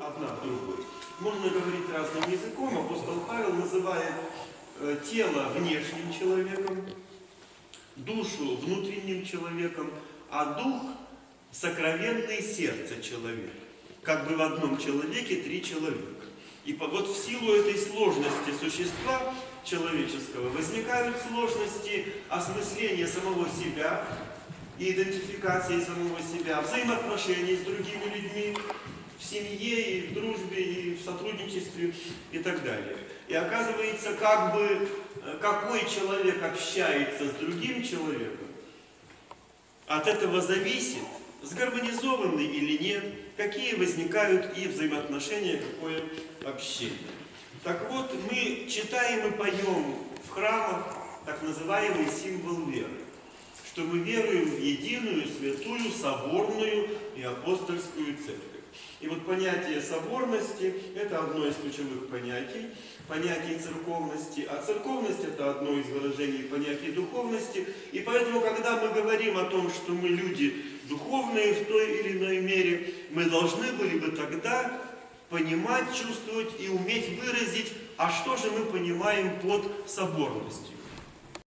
одна другой. Можно говорить разным языком. Апостол Павел называет э, тело внешним человеком, душу внутренним человеком, а дух сокровенное сердце человека. Как бы в одном человеке три человека. И вот в силу этой сложности существа человеческого возникают сложности осмысления самого себя и идентификации самого себя, взаимоотношений с другими людьми, в семье, и в дружбе, и в сотрудничестве и так далее. И оказывается, как бы, э, какой человек общается с другим человеком, от этого зависит, сгармонизованы или нет, какие возникают и взаимоотношения, какое общение. Так вот, мы читаем и поем в храмах так называемый символ веры, что мы веруем в единую, святую, соборную и апостольскую церковь. И вот понятие соборности – это одно из ключевых понятий, понятий церковности, а церковность – это одно из выражений понятий духовности. И поэтому, когда мы говорим о том, что мы люди духовные в той или иной мере, мы должны были бы тогда понимать, чувствовать и уметь выразить, а что же мы понимаем под соборностью.